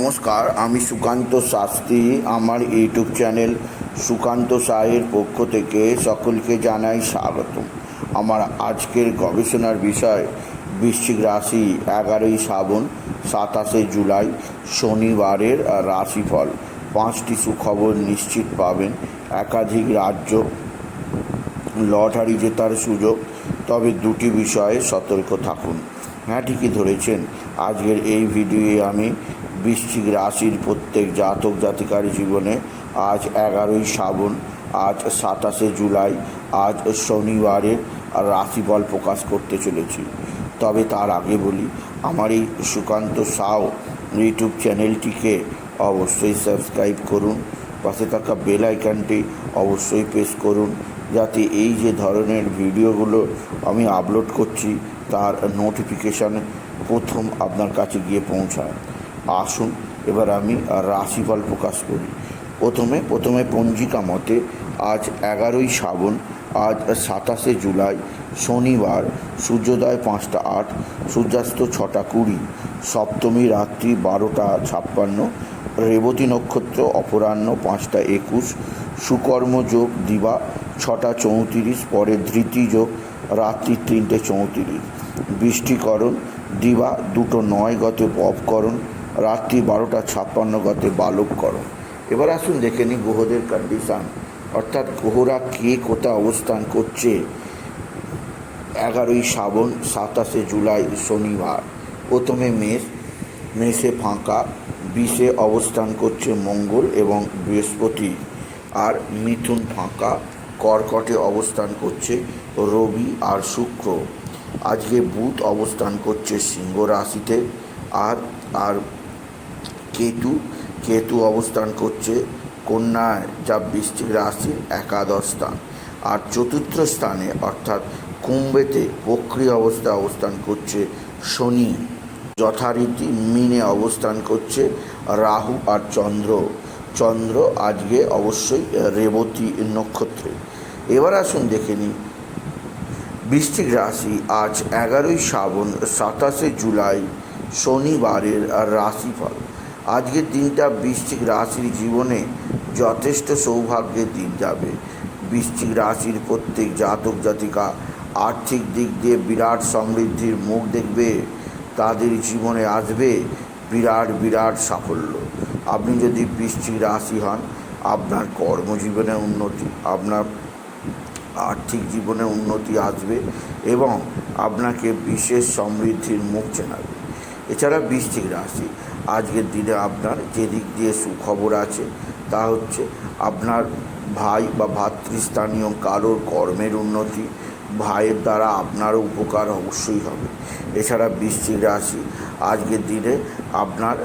নমস্কার, আমি সুকান্ত শাস্ত্রী। আমার ইউটিউব চ্যানেল সুকান্ত সাহের পক্ষ থেকে সকলকে জানাই স্বাগতম। আমার আজকের গবেষণার বিষয়, বৃশ্চিক রাশি এগারোই শ্রাবণ, সাতাশে জুলাই, শনিবারের রাশিফল। পাঁচটি সুখবর নিশ্চিত পাবেন। একাধিক রাজ্য লটারি জেতার সুযোগ। তবে দুটি বিষয়ে সতর্ক থাকুন। হ্যাঁ ঠিকই ধরেছেন। আজকের এই ভিডিওয়ে আমি বৃশ্চিক রাশির প্রত্যেক জাতক জাতিকার জীবনে আজ এগারোই শ্রাবণ, আজ সাতাশে জুলাই, আজ শনিবারের রাশিফল প্রকাশ করতে চলেছি। তবে তার আগে বলি, আমার এই সুকান্ত সাও ইউটিউব চ্যানেলটিকে অবশ্যই সাবস্ক্রাইব করুন, পাশে থাকা বেল আইকনটি অবশ্যই প্রেস করুন, যাতে এই যে ধরনের ভিডিওগুলো আমি আপলোড করছি, তার নোটিফিকেশান প্রথম আপনার কাছে গিয়ে পৌঁছায়। আসুন, এবার আমি রাশিফল প্রকাশ করি। প্রথমে প্রথমে পঞ্জিকা মতে আজ এগারোই শ্রাবণ, আজ সাতাশে জুলাই, শনিবার, সূর্যোদয় পাঁচটা আট, সূর্যাস্ত ছটা কুড়ি, সপ্তমী রাত্রি বারোটা ছাপ্পান্ন, রেবতী নক্ষত্র অপরাহ্ন পাঁচটা একুশ, সুকর্ম যোগ দিবা ছটা চৌত্রিশ, পরে ধৃতি যোগ রাত্রি তিনটে চৌত্রিশ, বৃষ্টিকরণ দিবা দুটো নয় গতে পপকরণ রাত্রি বারোটা ছাপ্পান্ন গতে বালককরণ এবার আসুন দেখে নিই গ্রহদের কন্ডিশান অর্থাৎ গ্রহরা কে কোথায় অবস্থান করছে। এগারোই শ্রাবণ, সাতাশে জুলাই, শনিবার। প্রথমে মেষ, মেষে ফাঁকা, বিষে অবস্থান করছে মঙ্গল এবং বৃহস্পতি। আর মিথুন ফাঁকা, কর্কটে অবস্থান করছে রবি আর শুক্র। আজকে বুধ অবস্থান করছে সিংহ রাশিতে। আর আর কেতু কেতু অবস্থান করছে কন্যায় যা বৃষ্টিক রাশির একাদশ স্থান। আর চতুর্থ স্থানে, অর্থাৎ কুম্ভেতে প্রক্রিয় অবস্থায় অবস্থান করছে শনি। যথারীতি মিনে অবস্থান করছে রাহু আর চন্দ্র। চন্দ্র আজকে অবশ্যই রেবতী নক্ষত্রে। এবার আসুন দেখে নিই। বৃশ্চিক রাশি আজ এগারোই শ্রাবণ, সাতাশে জুলাই, শনিবারের রাশিফল। আজকের দিনটা বৃশ্চিক রাশির জীবনে যথেষ্ট সৌভাগ্যের দিন যাবে। বৃশ্চিক রাশির প্রত্যেক জাতক, জাতিকা আর্থিক দিক দিয়ে বিরাট সমৃদ্ধির মুখ দেখবে, তাদের জীবনে আসবে বিরাট বিরাট সাফল্য। আপনি যদি বৃশ্চিক রাশি হন, আপনার কর্মজীবনে উন্নতি, আপনার আর্থিক জীবনে উন্নতি আসবে এবং আপনাকে বিশেষ সমৃদ্ধির মুখ চেনাবে। এছাড়া বৃষ্টিক রাশি আজকের দিনে আপনার যে দিক দিয়ে সুখবর আছে, তা হচ্ছে আপনার ভাই বা ভাতৃস্থানীয় কারোর কর্মের উন্নতি, ভাইয়ের দ্বারা আপনারও উপকার অবশ্যই হবে। এছাড়া বৃশ্চিক রাশি, আজকের দিনে আপনার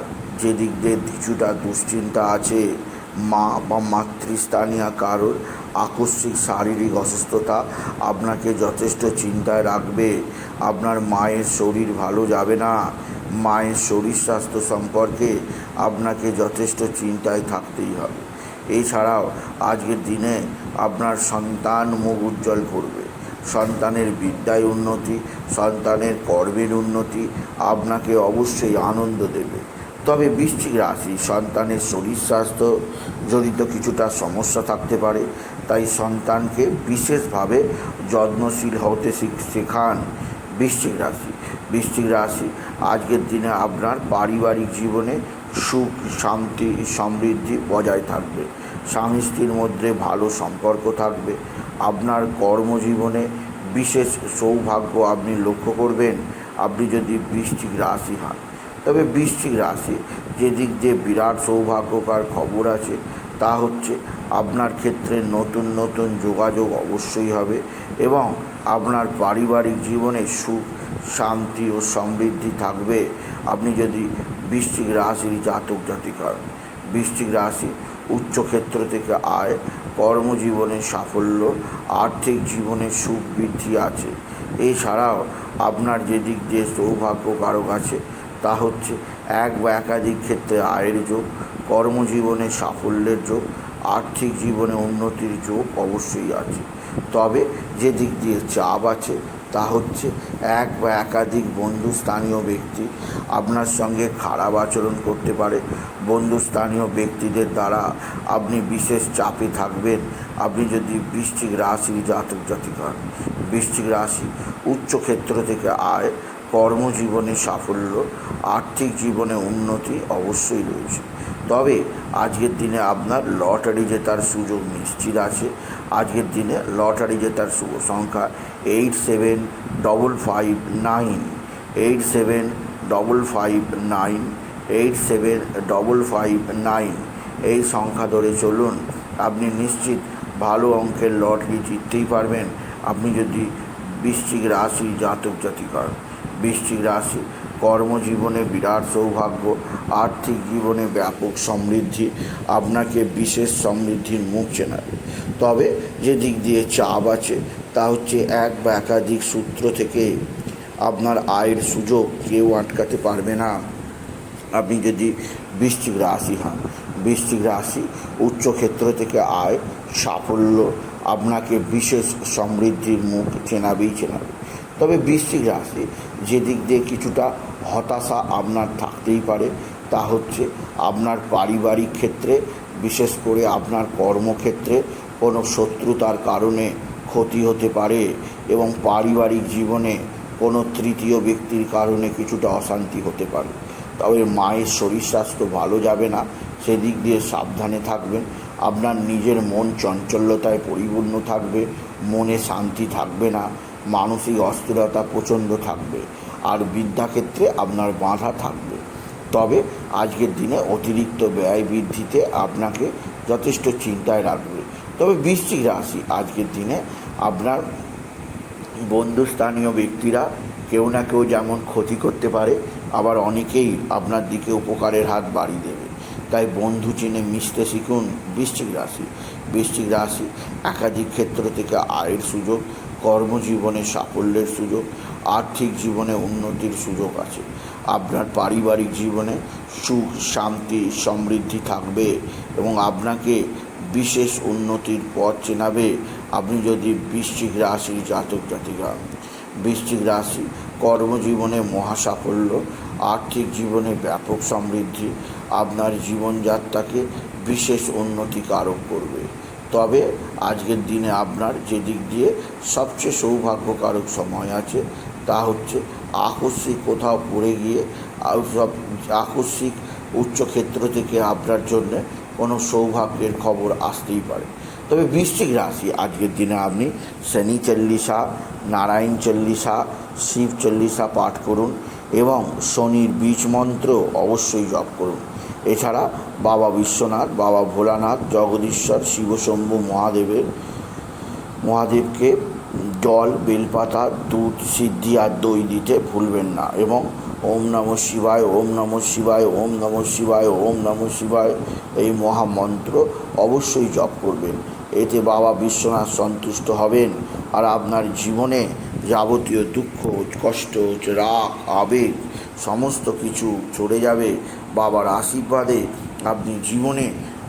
যে দিক দিয়ে কিছুটা দুশ্চিন্তা আছে, মা বা মাতৃস্থানীয় কারোর আকস্মিক শারীরিক অসুস্থতা আপনাকে যথেষ্ট চিন্তায় রাখবে, আপনার মায়ের শরীর ভালো যাবে না মায়ের শরীর স্বাস্থ্য সম্পর্কে আপনাকে যথেষ্ট চিন্তায় থাকতেই হবে। এছাড়াও আজকের দিনে আপনার সন্তান মুখ উজ্জ্বল করবে, সন্তানের বিদ্যায় উন্নতি, সন্তানের কর্মের উন্নতি আপনাকে অবশ্যই আনন্দ দেবে। তবে বৃশ্চিক রাশি, সন্তানের শরীর স্বাস্থ্য জড়িত কিছুটা সমস্যা থাকতে পারে, তাই সন্তানকে বিশেষভাবে যত্নশীল হতে শেখান বৃশ্চিক রাশি। বৃশ্চিক রাশি। আজকের দিনে আপনার পারিবারিক জীবনে সুখ, শান্তি, সমৃদ্ধি বজায় থাকবে। স্বামী স্ত্রীর মধ্যে ভালো সম্পর্ক থাকবে। আপনার কর্মজীবনে বিশেষ সৌভাগ্য আপনি লক্ষ্য করবেন। আপনি যদি বৃশ্চিক রাশি হন, তবে বৃশ্চিক রাশি যে দিক দিয়ে বিরাট সৌভাগ্যকার খবর আছে, তা হচ্ছে আপনার ক্ষেত্রে নতুন নতুন যোগাযোগ অবশ্যই হবে এবং আপনার পারিবারিক জীবনে সুখ শান্তি ও সমৃদ্ধি থাকবে। আপনি যদি বৃশ্চিক রাশির জাতক জাতিকা বৃশ্চিক রাশি উচ্চক্ষেত্র থেকে আয় কর্মজীবনের সাফল্য, আর্থিক জীবনে সুখ বৃদ্ধি আছে। এছাড়াও আপনার যে দিক দিয়ে সৌভাগ্য কারক আছে, তা হচ্ছে এক বা একাধিক ক্ষেত্রে আয়ের যোগ, কর্মজীবনে সাফল্যের যোগ, আর্থিক জীবনে উন্নতির যোগ অবশ্যই আছে। তবে যে দিক দিয়ে চাপ আছে তা হচ্ছে এক বা একাধিক বন্ধু স্থানীয় ব্যক্তি আপনার সঙ্গে খারাপ আচরণ করতে পারে। বন্ধু স্থানীয় ব্যক্তিদের দ্বারা আপনি বিশেষ চাপে থাকবেন। আপনি যদি বৃষ্টিক রাশির জাতক জাতিক হন, বৃশ্চিক রাশি উচ্চ ক্ষেত্র থেকে আয়, কর্মজীবনে সাফল্য, আর্থিক জীবনে উন্নতি অবশ্যই রয়েছে। তবে আজকের দিনে আপনার লটারি জেতার সুযোগ নিশ্চিত আছে। আজকের দিনে লটারি জেতার শুভ সংখ্যা eight seven double five nine eight seven double five nine eight seven double five nine এই সংখ্যা ধরে চলুন। আপনি নিশ্চিত ভালো অঙ্কের লটারি জিততেই পারবেন। আপনি যদি বৃশ্চিক রাশি জাতক জাতিক হন বৃশ্চিক রাশি কর্মজীবনে বিরাট সৌভাগ্য, আর্থিক জীবনে ব্যাপক সমৃদ্ধি, আপনাকে বিশেষ সমৃদ্ধির মুখ চেনাবে। তবে যে দিক দিয়ে চাপ আছে, তা হচ্ছে এক বা একাধিক সূত্র থেকে আপনার আয়ের সুযোগ কেউ আটকাতে পারবে না। আপনি যদি বৃশ্চিক রাশি হন, বৃশ্চিক রাশি উচ্চক্ষেত্র থেকে আয়, সাফল্য আপনাকে বিশেষ সমৃদ্ধির মুখ চেনাবেই চেনাবে। তবে বৃশ্চিক রাশি যে দিক দিয়ে কিছুটা হতাশা আপনার থাকতেই পারে। তা হচ্ছে আপনার পারিবারিক ক্ষেত্রে, বিশেষ করে আপনার কর্মক্ষেত্রে কোনো শত্রুতার কারণে ক্ষতি হতে পারে এবং পারিবারিক জীবনে কোনো তৃতীয় ব্যক্তির কারণে কিছুটা অশান্তি হতে পারে। তবে মায়ের শরীর স্বাস্থ্য ভালো যাবে না, সেদিক দিয়ে সাবধানে থাকবেন। আপনার নিজের মন চঞ্চল্যতায় পরিপূর্ণ থাকবে, মনে শান্তি থাকবে না। মানসিক অস্থিরতা প্রচণ্ড থাকবে আর বিদ্যাক্ষেত্রে আপনার বাধা থাকবে। তবে আজকের দিনে অতিরিক্ত ব্যয় বৃদ্ধিতে আপনাকে যথেষ্ট চিন্তায় রাখবে। তবে বৃশ্চিক রাশি আজকের দিনে আপনার বন্ধুস্থানীয় ব্যক্তিরা কেউ না কেউ যেমন ক্ষতি করতে পারে, আবার অনেকেই আপনার দিকে উপকারের হাত বাড়িয়ে দেবে। তাই বন্ধু চিনে মিশতে শিখুন বৃশ্চিক রাশি। বৃশ্চিক রাশি একাধিক ক্ষেত্র থেকে আয়ের সুযোগ কর্মজীবনে সাফল্যের সুযোগ, আর্থিক জীবনে উন্নতির সুযোগ আছে আপনার পারিবারিক জীবনে সুখ, শান্তি, সমৃদ্ধি থাকবে এবং আপনাকে বিশেষ উন্নতির পথ চেনাবে আপনি যদি বৃশ্চিক রাশির জাতক জাতিকা। বৃশ্চিক রাশি কর্মজীবনে মহাসাফল্য, আর্থিক জীবনে ব্যাপক সমৃদ্ধি, আপনার জীবনযাত্রাকে বিশেষ উন্নতিকারক করবে তবে আজকের দিনে আপনার যে দিক দিয়ে সবচেয়ে সৌভাগ্যকারক সময় আছে, তা হচ্ছে আকস্মিক কোথাও পড়ে গিয়ে সব আকস্মিক উচ্চক্ষেত্র থেকে আপনার জন্যে কোনো সৌভাগ্যের খবর আসতেই পারে। তবে বৃশ্চিক রাশি আজকের দিনে আপনি শনি চল্লিশা, নারায়ণ চল্লিশা, শিব চল্লিশা পাঠ করুন এবং শনির বীজ মন্ত্র অবশ্যই জপ করুন। এছাড়া বাবা বিশ্বনাথ, বাবা ভোলানাথ, জগদীশ্বর, শিবশম্ভু মহাদেবের, মহাদেবকে জল, বেলপাতা, দুধ, সিদ্ধি আর দই দিতে ভুলবেন না এবং ওম নম শিবায়, ওম নম শিবায়, ওম নম শিবায়, ওম নম শিবায় এই মহামন্ত্র অবশ্যই জপ করবেন। এতে বাবা বিশ্বনাথ সন্তুষ্ট হবেন আর আপনার জীবনে যাবতীয় দুঃখ, কষ্ট, রাগ, আবেগ সমস্ত কিছু চড়ে যাবে। বাবার আশীর্বাদে আপনি জীবনে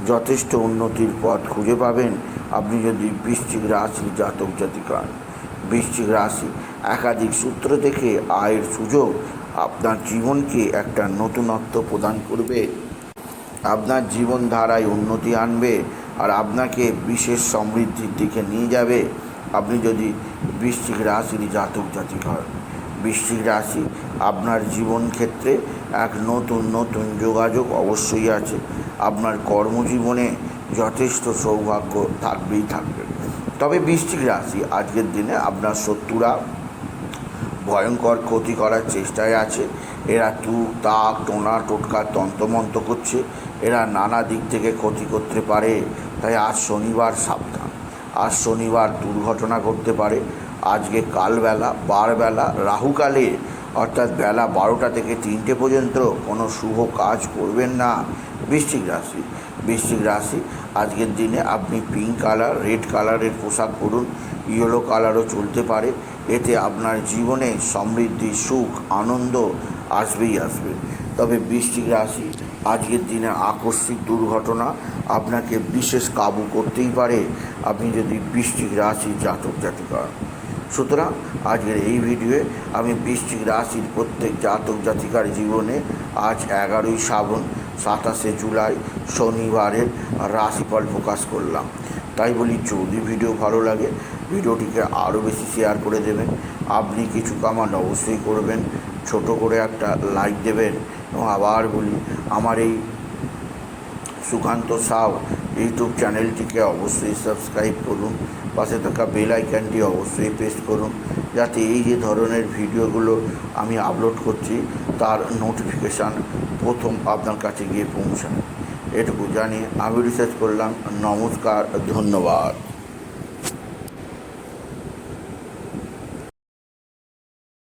যথেষ্ট উন্নতির পথ খুঁজে পাবেন আপনি যদি বৃশ্চিক রাশি জাতক জাতিকা। বৃশ্চিক রাশি একাধিক সূত্র থেকে আয়ের সুযোগ আপনার জীবনকে একটা নতুনত্ব প্রদান করবে আপনার জীবনধারায় উন্নতি আনবে আর আপনাকে বিশেষ সমৃদ্ধির দিকে নিয়ে যাবে আপনি যদি বৃশ্চিক রাশির জাতক জাতিক হন বৃশ্চিক রাশি আপনার জীবন ক্ষেত্রে এক নতুন নতুন যোগাযোগ অবশ্যই আছে। আপনার কর্মজীবনে যথেষ্ট সৌভাগ্য থাকবেই থাকবে। তবে বৃশ্চিক রাশি, আজকের দিনে আপনার শত্রুরা ভয়ঙ্কর ক্ষতি করার চেষ্টায় আছে। এরা তুক তাক, টোনা, টোটকা তন্ত্রমন্ত্র করছে। এরা নানা দিক থেকে ক্ষতি করতে পারে। তাই আজ শনিবার সাবধান। আজ শনিবার দুর্ঘটনা ঘটতে পারে। আজকে কালবেলা, বারবেলা, রাহুকালে অর্থাৎ বেলা বারোটা থেকে তিনটে পর্যন্ত কোনো শুভ কাজ করবেন না। বৃশ্চিক রাশি বৃশ্চিক রাশি, আজকের দিনে আপনি পিঙ্ক কালার রেড কালারের পোশাক পরুন ইয়েলো কালারও চলতে পারে। এতে আপনার জীবনে সমৃদ্ধি, সুখ, আনন্দ আসবেই আসবে। তবে বৃষ্টিক রাশি, আজকের দিনে আকস্মিক দুর্ঘটনা আপনাকে বিশেষ কাবু করতেই পারে। আপনি যদি বৃষ্টিক রাশি জাতক জাতিকা। সুতরাং আজকের এই ভিডিওয়ে আমি বৃশ্চিক রাশির প্রত্যেক জাতক জাতিকার জীবনে আজ এগারোই শ্রাবণ, সাতাশে জুলাই, শনিবারের রাশিফল প্রকাশ করলাম। তাই বলি, যদি ভিডিও ভালো লাগে, ভিডিওটিকে আরও বেশি শেয়ার করে দেবেন। আপনি কিছু কামান অবশ্যই করবেন। ছোট করে একটা লাইক দেবেন। এবং আবার বলি, আমার এই সুকান্ত সাউ ইউটিউব চ্যানেলটিকে অবশ্যই সাবস্ক্রাইব করুন। পাশে থাকা বেল আইকনটি অবশ্যই প্রেস করুন, যাতে এই যে ধরনের ভিডিওগুলো আমি আপলোড করছি, তার নোটিফিকেশান প্রথম আপনার কাছে গিয়ে পৌঁছান এটুকু জানিয়ে আমি রিসার্চ করলাম। নমস্কার, ধন্যবাদ।